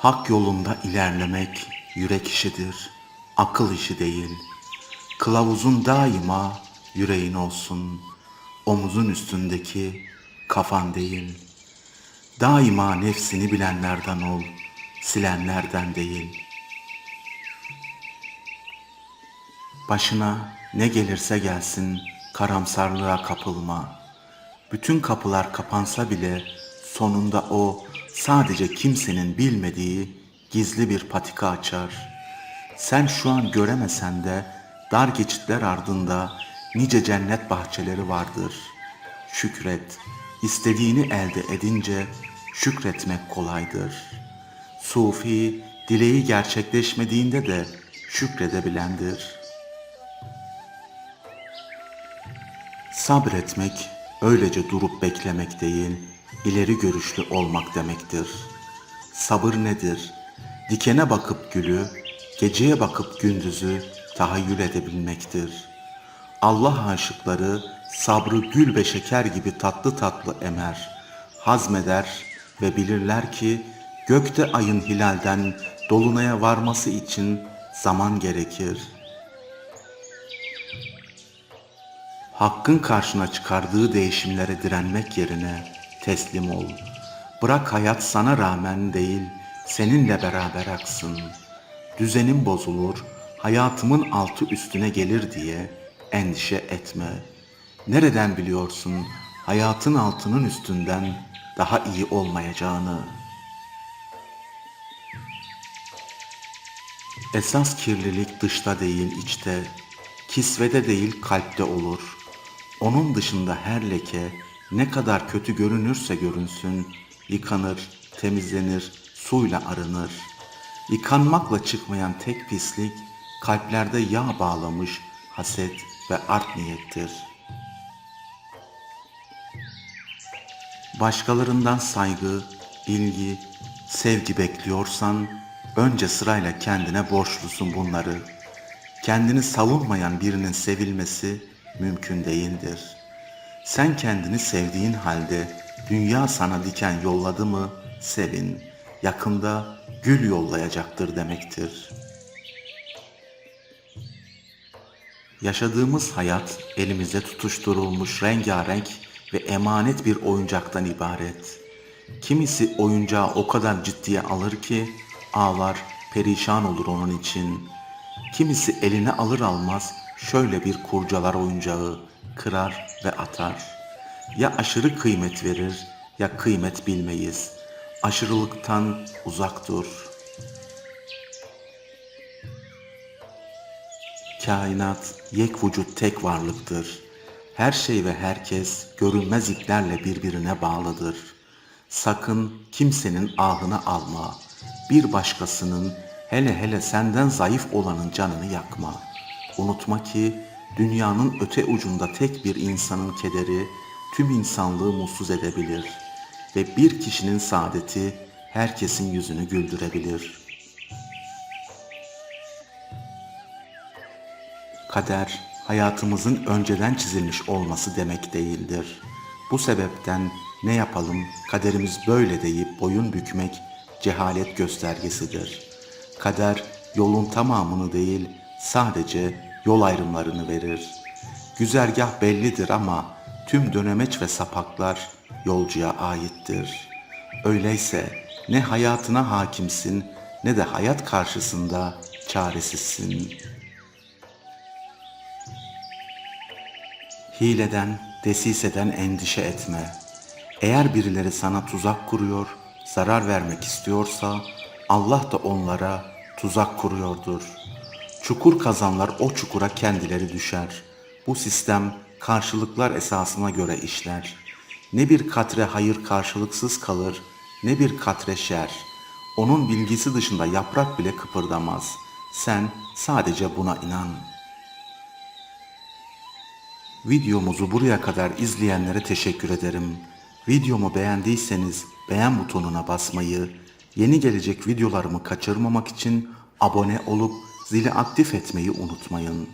Hak yolunda ilerlemek yürek işidir, akıl işi değil. Kılavuzun daima yüreğin olsun, omuzun üstündeki kafan değil. Daima nefsini bilenlerden ol, silenlerden değil. Başına ne gelirse gelsin karamsarlığa kapılma. Bütün kapılar kapansa bile sonunda o sadece kimsenin bilmediği gizli bir patika açar. Sen şu an göremesen de dar geçitler ardında nice cennet bahçeleri vardır. Şükret, istediğini elde edince şükretmek kolaydır. Sufi, dileği gerçekleşmediğinde de şükredebilendir.'' Sabretmek öylece durup beklemek değil, ileri görüşlü olmak demektir. Sabır nedir? Dikene bakıp gülü, geceye bakıp gündüzü tahayyül edebilmektir. Allah aşıkları sabrı gül ve şeker gibi tatlı tatlı emer, hazmeder ve bilirler ki gökte ayın hilalden dolunaya varması için zaman gerekir.'' Hakkın karşına çıkardığı değişimlere direnmek yerine teslim ol. Bırak hayat sana rağmen değil, seninle beraber aksın. Düzenim bozulur, hayatımın altı üstüne gelir diye endişe etme. Nereden biliyorsun hayatın altının üstünden daha iyi olmayacağını? Esas kirlilik dışta değil içte, kisvede değil kalpte olur.'' Onun dışında her leke ne kadar kötü görünürse görünsün, yıkanır, temizlenir, suyla arınır. Yıkanmakla çıkmayan tek pislik, kalplerde yağ bağlamış haset ve art niyettir. Başkalarından saygı, ilgi, sevgi bekliyorsan, önce sırayla kendine borçlusun bunları. Kendini savunmayan birinin sevilmesi, mümkün değildir. Sen kendini sevdiğin halde dünya sana diken yolladı mı sevin. Yakında gül yollayacaktır demektir. Yaşadığımız hayat elimizde tutuşturulmuş rengarenk ve emanet bir oyuncaktan ibaret. Kimisi oyuncağı o kadar ciddiye alır ki ağlar, perişan olur onun için. Kimisi eline alır almaz şöyle bir kurcalar oyuncağı, kırar ve atar. Ya aşırı kıymet verir ya kıymet bilmeyiz. Aşırılıktan uzak dur. Kainat yek vücut tek varlıktır. Her şey ve herkes görünmez iplerle birbirine bağlıdır. Sakın kimsenin ahını alma. Bir başkasının hele hele senden zayıf olanın canını yakma.'' Unutma ki dünyanın öte ucunda tek bir insanın kederi tüm insanlığı mutsuz edebilir ve bir kişinin saadeti herkesin yüzünü güldürebilir. Kader hayatımızın önceden çizilmiş olması demek değildir. Bu sebepten ne yapalım kaderimiz böyle deyip boyun bükmek cehalet göstergesidir. Kader yolun tamamını değil sadece yol ayrımlarını verir. Güzergah bellidir ama tüm dönemeç ve sapaklar yolcuya aittir. Öyleyse ne hayatına hakimsin ne de hayat karşısında çaresizsin. Hileden, desiseden endişe etme. Eğer birileri sana tuzak kuruyor, zarar vermek istiyorsa Allah da onlara tuzak kuruyordur.'' Çukur kazanlar o çukura kendileri düşer. Bu sistem karşılıklar esasına göre işler. Ne bir katre hayır karşılıksız kalır, ne bir katre şer. Onun bilgisi dışında yaprak bile kıpırdamaz. Sen sadece buna inan. Videomuzu buraya kadar izleyenlere teşekkür ederim. Videomu beğendiyseniz beğen butonuna basmayı, yeni gelecek videolarımı kaçırmamak için abone olup zili aktif etmeyi unutmayın.